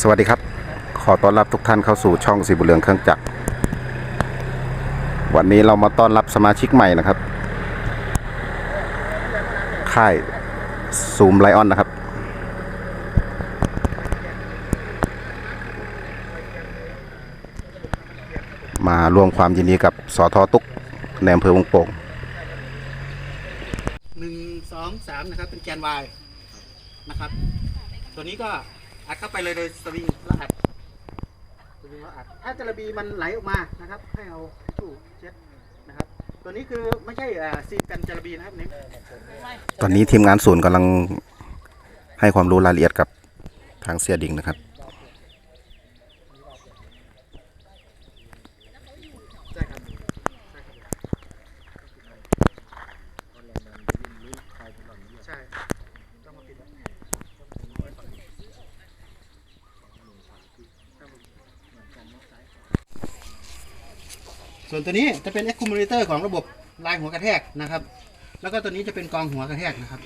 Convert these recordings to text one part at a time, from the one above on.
สวัสดีครับ ขอต้อนรับทุกท่านเข้าสู่ช่องสีบุญเรืองเครื่องจักร วันนี้เรามาต้อนรับสมาชิกใหม่นะครับ ค่ายซูมไลออนนะครับ มาร่วมความยินดีกับสอทอตุกในอำเภอวงโป่งหนึ่งสองสามนะครับ เป็นแกน Y นะครับ ตัวนี้ก็ อัดเข้าไปเลยโดยสวิงแล้วอัดสวิงแล้วอัด ถ้าจระบีมันไหลออกมานะครับ ให้เอาทิชชู่เช็ดนะครับ ตัวนี้คือไม่ใช่อ่าซีกันจระบีนะครับนี่ตอนนี้ทีมงานศูนย์กำลังให้ความรู้รายละเอียดกับทางเสียดิ่งนะครับ ใช่ครับใช่ต้องมาปิดไว้ ส่ วนตัวนี้จะเป็น accumulator ของระบบลายหัวกระแทกนะครับ แล้วก็ตัวนี้จะเป็นกองหัวกระแทกนะครับ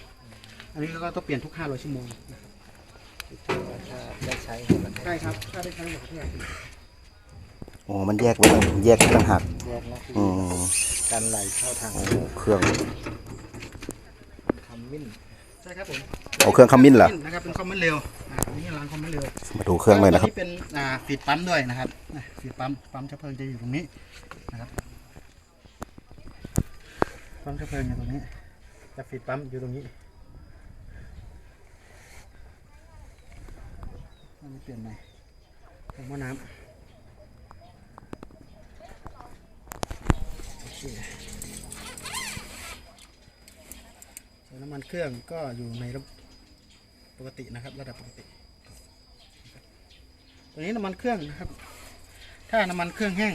อันนี้ก็ต้องเปลี่ยนทุก 500 ชั่วโมงนะครับได้ใช้ใช่ครับ ถ้าได้ใช้หัวกระแทกโอ้มันแยกไว้ต่างแยกต่างหากแยกนะคืออืมการไหลเข้าทางโอ้เครื่องคำมิ้น ใช่ครับผมเอาเครื่องขมิ้นเหรอนะครับเป็นคอมมอนเร็วอ่าอันนี้ล้างคอมมอนเร็วมาดูเครื่องเลยนะครับตัวนี้เป็นอ่าฟีดปั๊มด้วยนะครับอะฟีดปั๊มปั๊มเชื้อเพลิงจะอยู่ตรงนี้นะครับปั๊มเชื้อเพลิงอยู่ตรงนี้แต่ฟีดปั๊มอยู่ตรงนี้อันนี้เปลี่ยนใหม่ผมว่าน้ำโอเค เครื่องก็อยู่ในระบบปกตินะครับ ระดับปกติ ตัวนี้น้ำมันเครื่องนะครับ ถ้าน้ำมันเครื่องแห้ง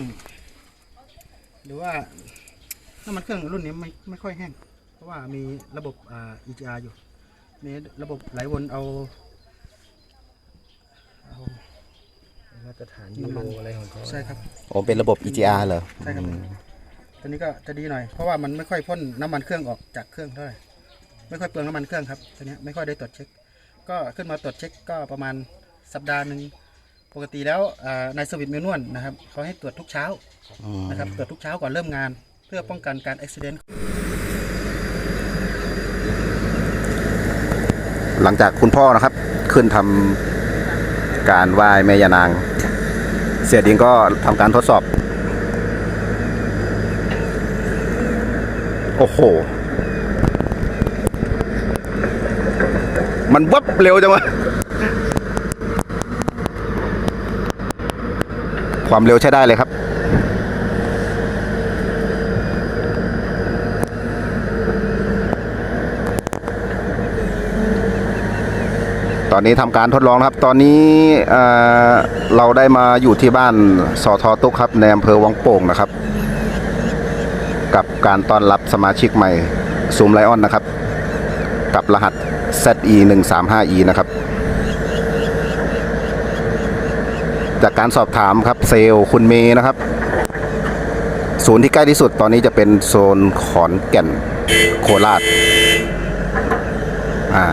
หรือว่าน้ำมันเครื่องรุ่นนี้ไม่ไม่ค่อยแห้ง เพราะว่ามีระบบอ่า EGR อยู่ มีระบบไหลวนเอาเอามาตรฐานยูโรอะไรของเขาใช่ครับโอ้เป็นระบบ EGR เหรอ ใช่ครับ ตัวนี้ก็จะดีหน่อย เพราะว่ามันไม่ค่อยพ่นน้ำมันเครื่องออกจากเครื่องเท่าไหร่ ไม่ค่อยเปลืองน้ำมันเครื่องครับตัวเนี้ยไม่ค่อยได้ตรวจเช็ค ก็ขึ้นมาตรวจเช็คก็ประมาณสัปดาห์หนึ่งปกติแล้วอ่าในสวิตเมนวลนะครับเขาให้ตรวจทุกเช้าอืมนะครับตรวจทุกเช้าก่อนเริ่มงาน เพื่อป้องกันการอุบิเหตุหลังจากคุณพ่อนะครับ ขึ้นทำการไหว้แม่ยานาง เสียดิงก็ทำการทดสอบ โอ้โห มันวับเร็วจังวะความเร็วใช้ได้เลยครับ ตอนนี้ทำการทดลองนะครับ ตอนนี้เอ่อเราได้มาอยู่ที่บ้านสอทอตุกครับในอำเภอวังโป่งนะครับ กับการต้อนรับสมาชิกใหม่ซูมไลออนนะครับ กับรหัส ZE 1 3 5 E นะครับ จากการสอบถามครับเซลล์คุณเมย์นะครับ ศูนย์ที่ใกล้ที่สุดตอนนี้จะเป็นโซนขอนแก่นโคราชอ่า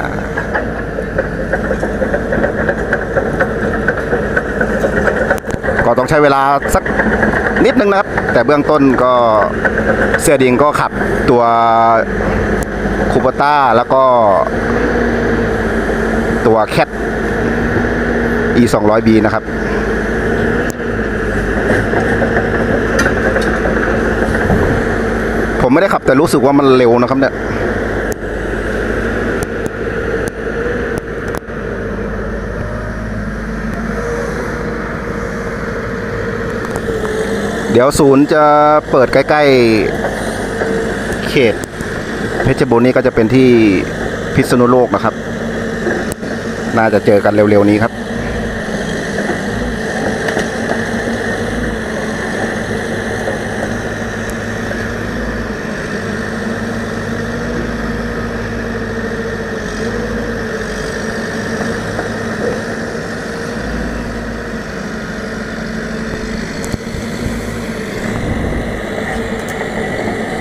ก็ต้องใช้เวลาสักนิดนึงนะครับ แต่เบื้องต้นก็เสียดิงก็ขับตัว คูปต้าแล้วก็ตัวแคท e 2 0 0 b นะครับ ผมไม่ได้ขับแต่รู้สึกว่ามันเร็วนะครับเนี่ยเดี๋ยวศูนย์จะเปิดใกล้ ๆ เขต เพชรบูรณ์นี้ก็จะเป็นที่พิษณุโลกนะครับ น่าจะเจอกันเร็วๆนี้ครับ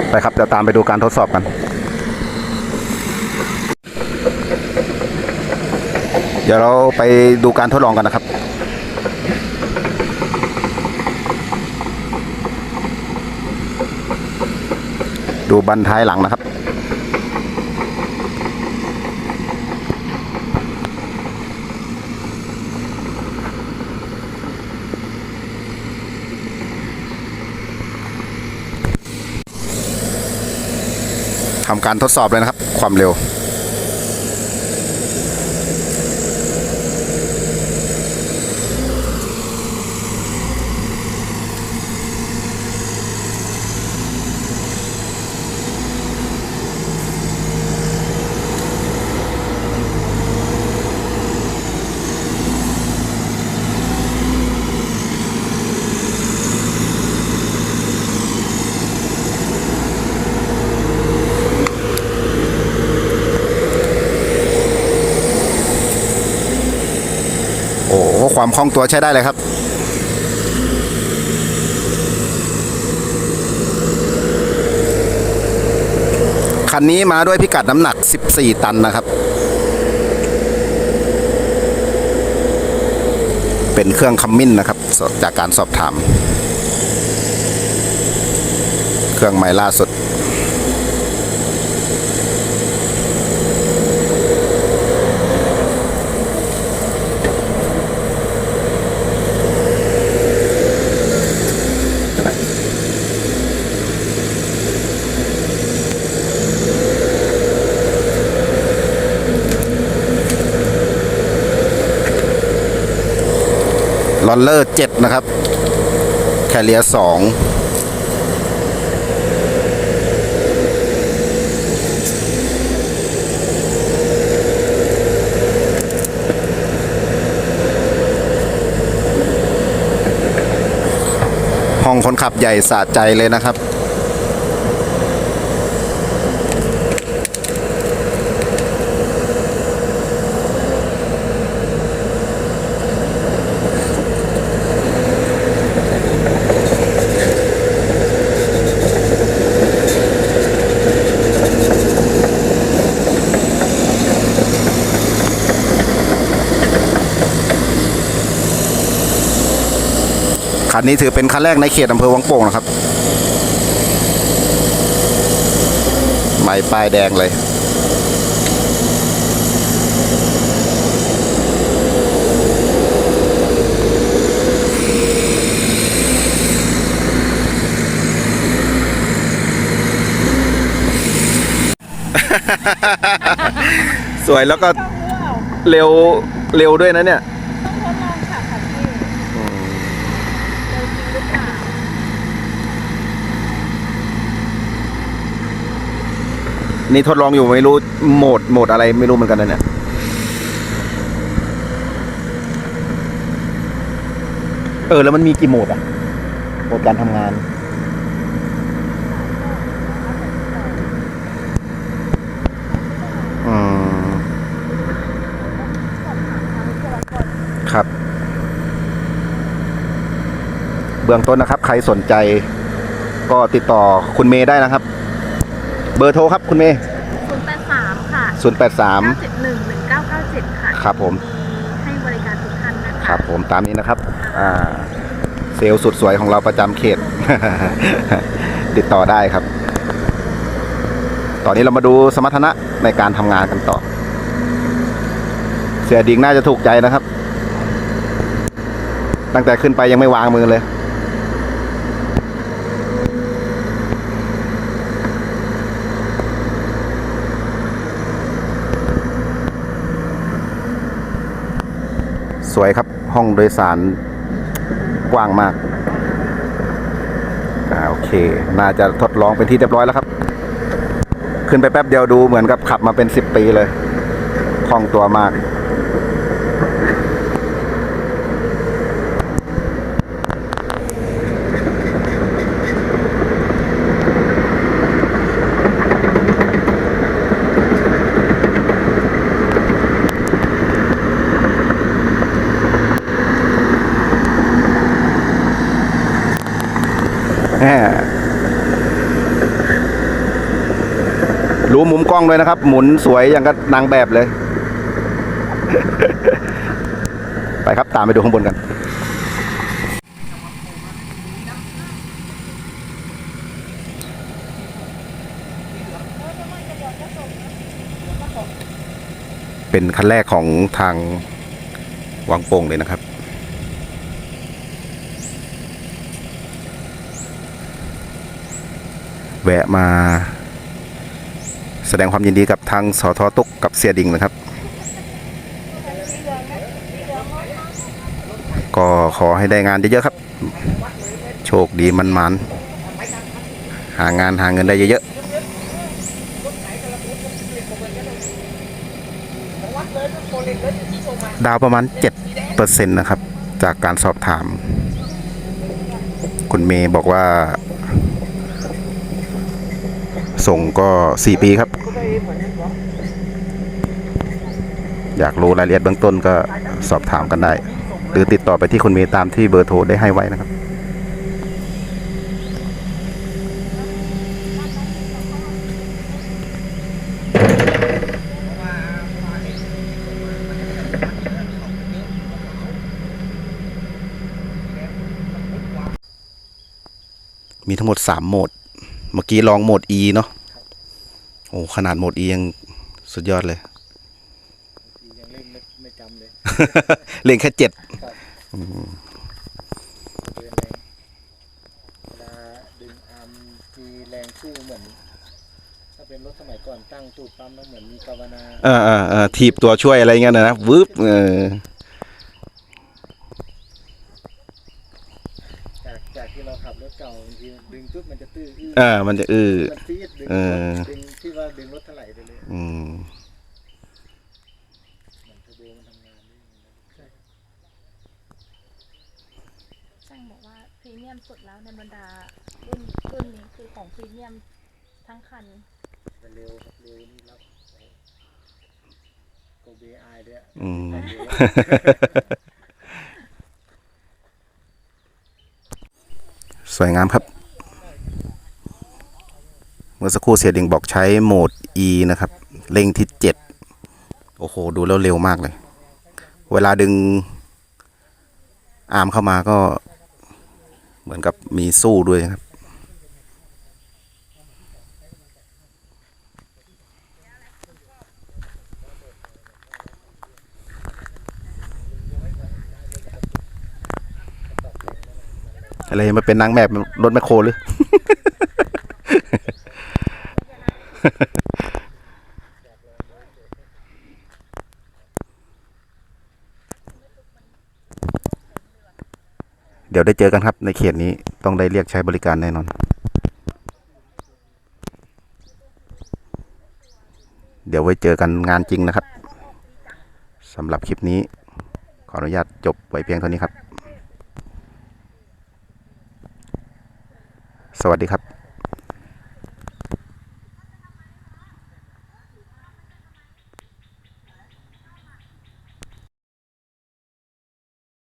ไปครับเดี๋ยวตามไปดูการทดสอบกัน เดี๋ยวเราไปดูการทดลองกันนะครับดูบันท้ายหลังนะครับ ทำการทดสอบเลยนะครับ ความเร็ว ความคล่องตัวใช้ได้เลยครับคันนี้มาด้วยพิกัดน้ำหนัก 14 ตันนะครับ เป็นเครื่องคัมมินนะครับ จากการสอบถาม เครื่องใหม่ล่าสุด ลอนเลอร์เจ็ดนะครับ แคเรียสองห้องคนขับใหญ่สะใจเลยนะครับ คันนี้ถือเป็นคันแรกในเขตอำเภอวังโป่งนะครับใหม่ป้ายแดงเลยสวยแล้วก็เร็วเร็วด้วยนะเนี่ย ต้องทดลองขับค่ะพี่เร็วจริงหรือเปล่า นี่ทดลองอยู่ไม่รู้โหมดโหมดอะไรไม่รู้เหมือนกันนะเนี่ยเออแล้วมันมีกี่โหมดอะโหมดการทำงาน อืม ครับ เบื้องต้นนะครับ ใครสนใจ ก็ติดต่อคุณเมย์ได้นะครับ เบอร์โทรครับคุณเมย์ศูนย์แปดสามค่ะศูนย์แปดสามเก้าเจ็ดหนึ่งหนึ่งเก้าเก้าเจ็ดค่ะครับผม ให้บริการทุกท่านนะคะครับผมตามนี้นะครับอ่าเซลล์สุดสวยของเราประจำเขต ติดต่อได้ครับ ตอนนี้เรามาดูสมรรถนะในการทำงานกันต่อ เสียดิงน่าจะถูกใจนะครับ ตั้งแต่ขึ้นไปยังไม่วางมือเลย สวยครับ ห้องโดยสารกว้างมากอ่าโอเค น่าจะทดลองเป็นที่เรียบร้อยแล้วครับ ขึ้นไปแป๊บเดียวดูเหมือนกับขับมาเป็นสิบปีเลยคล่องตัวมาก ดูมุมกล้องด้วยนะครับ หมุนสวยอย่างกับนางแบบเลย ไปครับตามไปดูข้างบนกันเป็นขั้นแรกของทางวังโป่งเลยนะครับ แวะมา แสดงความยินดีกับทางสทตุกกับเสียดิงนะครับ ก็ขอให้ได้งานเยอะๆครับ โชคดีมันมันหางานหาเงินได้เยอะๆดาวประมาณ 7%นะครับ จากการสอบถาม คุณเมย์บอกว่า ส่งก็ 4 ปีครับ อยากรู้รายละเอียดเบื้องต้นก็สอบถามกันได้ หรือติดต่อไปที่คุณเมย์ตามที่เบอร์โทรได้ให้ไว้นะครับมีทั้งหมด 3 โหมด เมื่อกี้ลองโหมด E เนาะ โอ้ขนาดโหมด E ยังสุดยอดเลยยังเล่นไม่ไม่จำเลยเล่นแค่เจ็ดเดินแรงเวลาดึงอาร์มทีแรงสู้เหมือน ถ้าเป็นรถสมัยก่อนตั้งตูดปั๊มแล้วเหมือนมีกาวนาเออเออเออทีบตัวช่วยอะไรเงี้ยนะวืบเออ จากจากที่เรา ขับรถเก่าบางทีดึงปุ๊บมันจะตื้ออื้อเออ มันจะอือ มันฟีดดึงเออ ดึงที่ว่าดึงรถเท่าไหร่ไปเลยอืม เหมือนเทอร์โบมันทำงานได้อย่างนั้นใช่ครับช่างบอกว่าพรีเมียมสุดแล้วในบรรดารุ่นรุ่นนี้คือของพรีเมียมทั้งคันแต่เร็วครับเร็วนี่รับโกเบไอด้วยอืม เร็ว สวยงามครับ เมื่อสักครู่เสียดิงบอกใช้โหมด E นะครับ เร่งที่ 7 โอ้โห ดูแล้วเร็วมากเลย เวลาดึงอาร์มเข้ามาก็ เหมือนกับมีสู้ด้วยครับ อะไรมาเป็นนางแบบรถแมคโครหรือ เดี๋ยวได้เจอกันครับ ในเขตนี้ต้องได้เรียกใช้บริการแน่นอน เดี๋ยวไว้เจอกันงานจริงนะครับสำหรับคลิปนี้ ขออนุญาตจบไว้เพียงเท่านี้ครับ สวัสดีครับ